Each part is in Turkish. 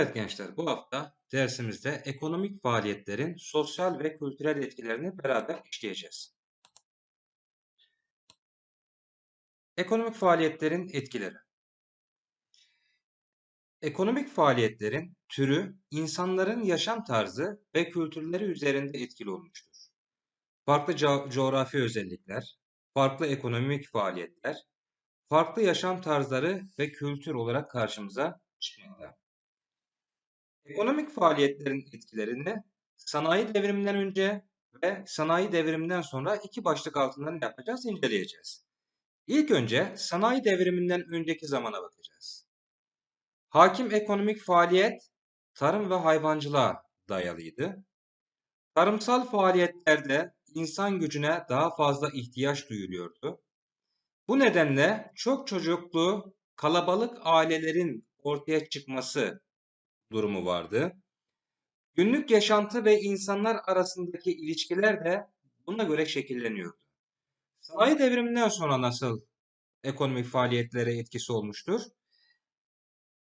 Evet gençler, bu hafta dersimizde ekonomik faaliyetlerin sosyal ve kültürel etkilerini beraber işleyeceğiz. Ekonomik faaliyetlerin etkileri. Ekonomik faaliyetlerin türü, insanların yaşam tarzı ve kültürleri üzerinde etkili olmuştur. Farklı co coğrafi özellikler, farklı ekonomik faaliyetler, farklı yaşam tarzları ve kültür olarak karşımıza çıkmakta. Ekonomik faaliyetlerin etkilerini sanayi devriminden önce ve sanayi devriminden sonra iki başlık altında ne yapacağız? İnceleyeceğiz. İlk önce sanayi devriminden önceki zamana bakacağız. Hakim ekonomik faaliyet tarım ve hayvancılığa dayalıydı. Tarımsal faaliyetlerde insan gücüne daha fazla ihtiyaç duyuluyordu. Bu nedenle çok çocuklu kalabalık ailelerin ortaya çıkması durumu vardı. Günlük yaşantı ve insanlar arasındaki ilişkiler de buna göre şekilleniyordu. Sanayi devriminden sonra nasıl ekonomik faaliyetlere etkisi olmuştur?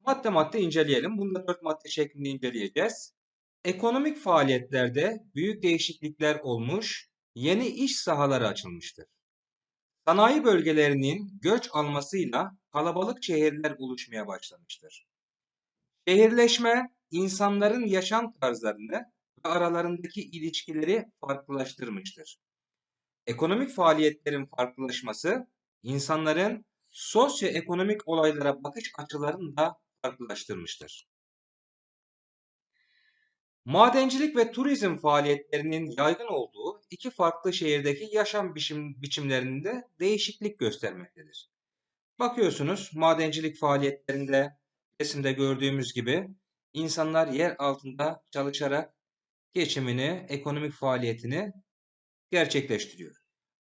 Madde madde inceleyelim. Bunu da dört madde şeklinde inceleyeceğiz. Ekonomik faaliyetlerde büyük değişiklikler olmuş, yeni iş sahaları açılmıştır. Sanayi bölgelerinin göç almasıyla kalabalık şehirler oluşmaya başlamıştır. Şehirleşme, insanların yaşam tarzlarını ve aralarındaki ilişkileri farklılaştırmıştır. Ekonomik faaliyetlerin farklılaşması, insanların sosyoekonomik olaylara bakış açılarını da farklılaştırmıştır. Madencilik ve turizm faaliyetlerinin yaygın olduğu iki farklı şehirdeki yaşam biçim, biçimlerinde değişiklik göstermektedir. Bakıyorsunuz madencilik faaliyetlerinde resimde gördüğümüz gibi insanlar yer altında çalışarak geçimini, ekonomik faaliyetini gerçekleştiriyor.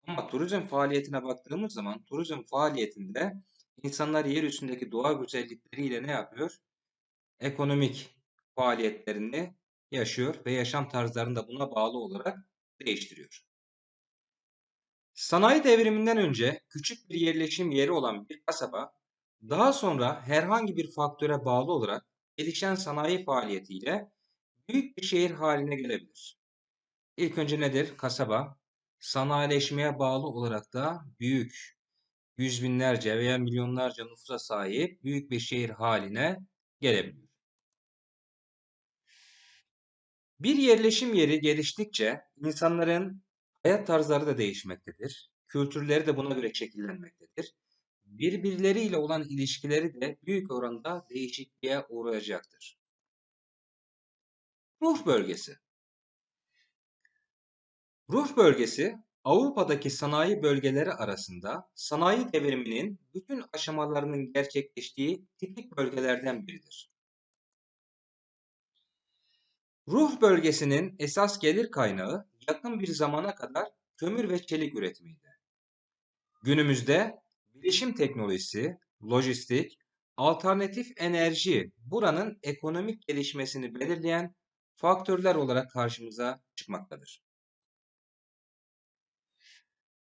Ama turizm faaliyetine baktığımız zaman turizm faaliyetinde insanlar yer üstündeki doğa güzellikleriyle ne yapıyor? Ekonomik faaliyetlerini yaşıyor ve yaşam tarzlarını da buna bağlı olarak değiştiriyor. Sanayi devriminden önce küçük bir yerleşim yeri olan bir kasaba daha sonra herhangi bir faktöre bağlı olarak gelişen sanayi faaliyetiyle büyük bir şehir haline gelebilir. İlk önce nedir? Kasaba, sanayileşmeye bağlı olarak da büyük, yüz binlerce veya milyonlarca nüfusa sahip büyük bir şehir haline gelebilir. Bir yerleşim yeri geliştikçe insanların hayat tarzları da değişmektedir. Kültürleri de buna göre şekillenmektedir birbirleriyle olan ilişkileri de büyük oranda değişikliğe uğrayacaktır. Ruh bölgesi Ruh bölgesi Avrupa'daki sanayi bölgeleri arasında sanayi devriminin bütün aşamalarının gerçekleştiği tipik bölgelerden biridir. Ruh bölgesinin esas gelir kaynağı yakın bir zamana kadar kömür ve çelik üretimiydi. Günümüzde bilişim teknolojisi, lojistik, alternatif enerji buranın ekonomik gelişmesini belirleyen faktörler olarak karşımıza çıkmaktadır.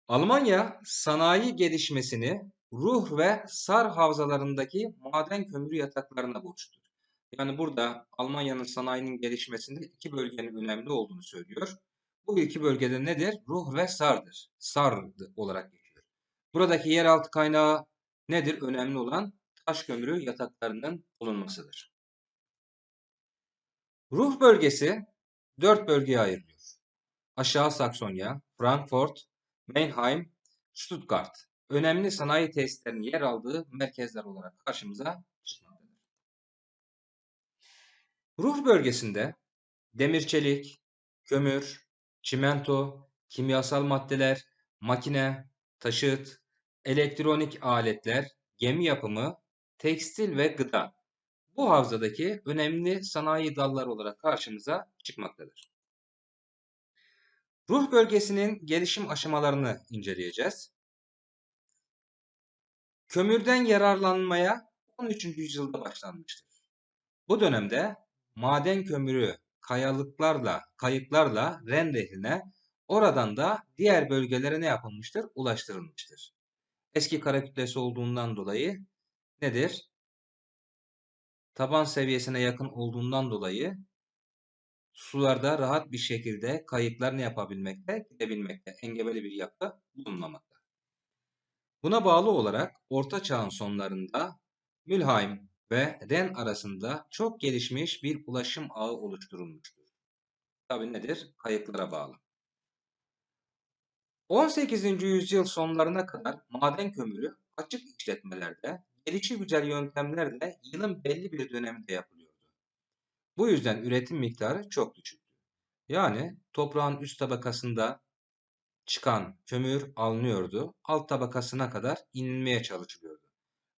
Almanya sanayi gelişmesini Ruh ve Sar havzalarındaki maden kömürü yataklarına borçludur. Yani burada Almanya'nın sanayinin gelişmesinde iki bölgenin önemli olduğunu söylüyor. Bu iki bölgede nedir? Ruh ve Sar'dır. Sar olarak geçiyor. Buradaki yeraltı kaynağı nedir? Önemli olan taş kömürü yataklarının bulunmasıdır. Ruh bölgesi dört bölgeye ayrılıyor. Aşağı Saksonya, Frankfurt, Mannheim, Stuttgart önemli sanayi tesislerinin yer aldığı merkezler olarak karşımıza çıkmaktadır. Ruh bölgesinde demir çelik, kömür, çimento, kimyasal maddeler, makine, taşıt, elektronik aletler, gemi yapımı, tekstil ve gıda bu havzadaki önemli sanayi dalları olarak karşımıza çıkmaktadır. Ruh bölgesinin gelişim aşamalarını inceleyeceğiz. Kömürden yararlanmaya 13. yüzyılda başlanmıştır. Bu dönemde maden kömürü kayalıklarla, kayıklarla Ren Nehri'ne, oradan da diğer bölgelere ne yapılmıştır? Ulaştırılmıştır eski kara kütlesi olduğundan dolayı nedir? taban seviyesine yakın olduğundan dolayı sularda rahat bir şekilde kayıklar ne yapabilmekte? Gidebilmekte. Engebeli bir yapı bulunmamakta. Buna bağlı olarak Orta Çağ'ın sonlarında Mülheim ve Ren arasında çok gelişmiş bir ulaşım ağı oluşturulmuştur. Tabi nedir? Kayıklara bağlı. 18. yüzyıl sonlarına kadar maden kömürü açık işletmelerde, gelişi güzel yöntemlerle yılın belli bir döneminde yapılıyordu. Bu yüzden üretim miktarı çok düşüktü. Yani toprağın üst tabakasında çıkan kömür alınıyordu, alt tabakasına kadar inilmeye çalışılıyordu.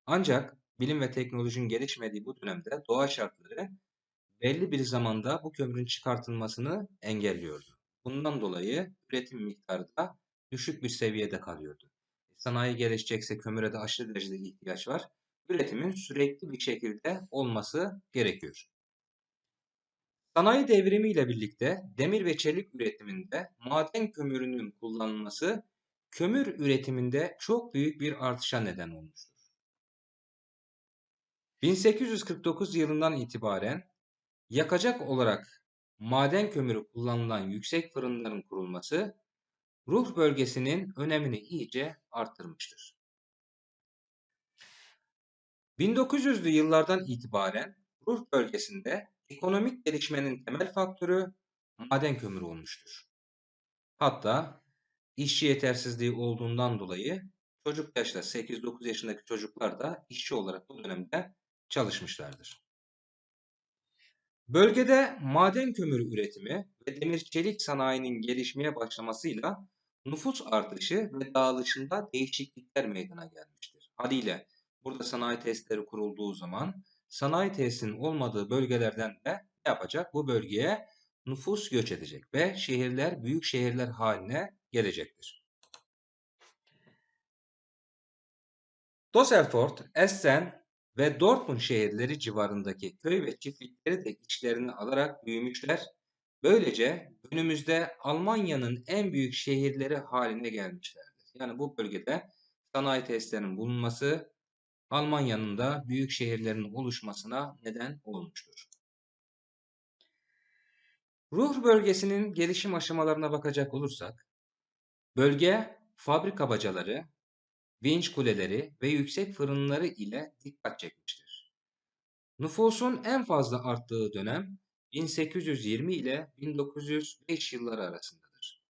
Ancak bilim ve teknolojinin gelişmediği bu dönemde doğa şartları belli bir zamanda bu kömürün çıkartılmasını engelliyordu. Bundan dolayı üretim miktarı da düşük bir seviyede kalıyordu. Sanayi gelişecekse kömüre de aşırı derecede ihtiyaç var. Üretimin sürekli bir şekilde olması gerekiyor. Sanayi devrimi ile birlikte demir ve çelik üretiminde maden kömürünün kullanılması kömür üretiminde çok büyük bir artışa neden olmuştur. 1849 yılından itibaren yakacak olarak maden kömürü kullanılan yüksek fırınların kurulması ruh bölgesinin önemini iyice arttırmıştır. 1900'lü yıllardan itibaren ruh bölgesinde ekonomik gelişmenin temel faktörü maden kömürü olmuştur. Hatta işçi yetersizliği olduğundan dolayı çocuk yaşta 8-9 yaşındaki çocuklar da işçi olarak bu dönemde çalışmışlardır. Bölgede maden kömürü üretimi ve demir çelik sanayinin gelişmeye başlamasıyla nüfus artışı ve dağılışında değişiklikler meydana gelmiştir. Haliyle burada sanayi tesisleri kurulduğu zaman sanayi tesisinin olmadığı bölgelerden de ne yapacak? Bu bölgeye nüfus göç edecek ve şehirler büyük şehirler haline gelecektir. Düsseldorf, Essen ve Dortmund şehirleri civarındaki köy ve çiftlikleri de içlerine alarak büyümüşler. Böylece günümüzde Almanya'nın en büyük şehirleri haline gelmişlerdir. Yani bu bölgede sanayi tesislerinin bulunması Almanya'nın da büyük şehirlerinin oluşmasına neden olmuştur. Ruhr bölgesinin gelişim aşamalarına bakacak olursak, bölge fabrika bacaları, vinç kuleleri ve yüksek fırınları ile dikkat çekmiştir. Nüfusun en fazla arttığı dönem 1820 ile 1905 yılları arasındadır.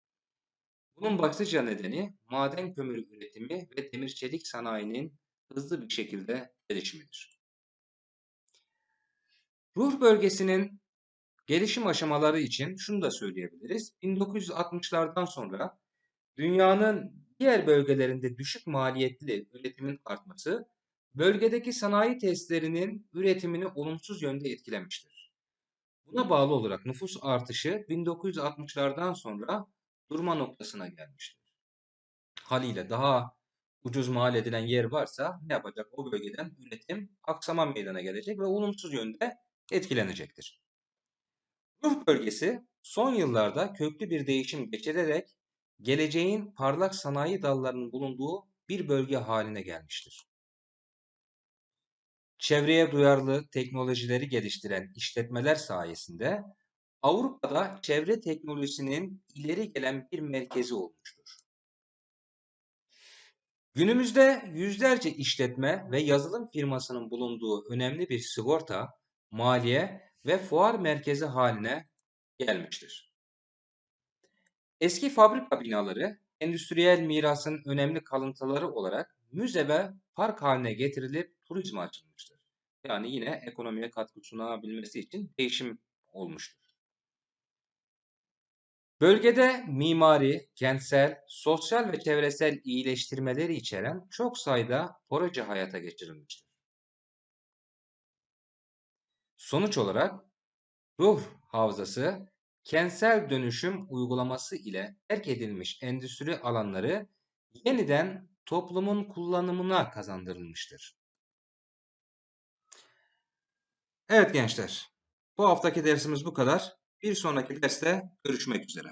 Bunun başlıca nedeni maden kömürü üretimi ve demir çelik sanayinin hızlı bir şekilde gelişimidir. Ruh bölgesinin gelişim aşamaları için şunu da söyleyebiliriz. 1960'lardan sonra dünyanın diğer bölgelerinde düşük maliyetli üretimin artması bölgedeki sanayi testlerinin üretimini olumsuz yönde etkilemiştir. Buna bağlı olarak nüfus artışı 1960'lardan sonra durma noktasına gelmiştir. Haliyle daha ucuz mal edilen yer varsa ne yapacak? O bölgeden üretim aksama meydana gelecek ve olumsuz yönde etkilenecektir. Ruh bölgesi son yıllarda köklü bir değişim geçirerek geleceğin parlak sanayi dallarının bulunduğu bir bölge haline gelmiştir. Çevreye duyarlı teknolojileri geliştiren işletmeler sayesinde Avrupa'da çevre teknolojisinin ileri gelen bir merkezi olmuştur. Günümüzde yüzlerce işletme ve yazılım firmasının bulunduğu önemli bir sigorta, maliye ve fuar merkezi haline gelmiştir. Eski fabrika binaları endüstriyel mirasın önemli kalıntıları olarak müze ve park haline getirilip turizme açılmıştır. Yani yine ekonomiye katkı sunabilmesi için değişim olmuştur. Bölgede mimari, kentsel, sosyal ve çevresel iyileştirmeleri içeren çok sayıda proje hayata geçirilmiştir. Sonuç olarak ruh havzası kentsel dönüşüm uygulaması ile terk edilmiş endüstri alanları yeniden toplumun kullanımına kazandırılmıştır. Evet gençler, bu haftaki dersimiz bu kadar. Bir sonraki derste görüşmek üzere.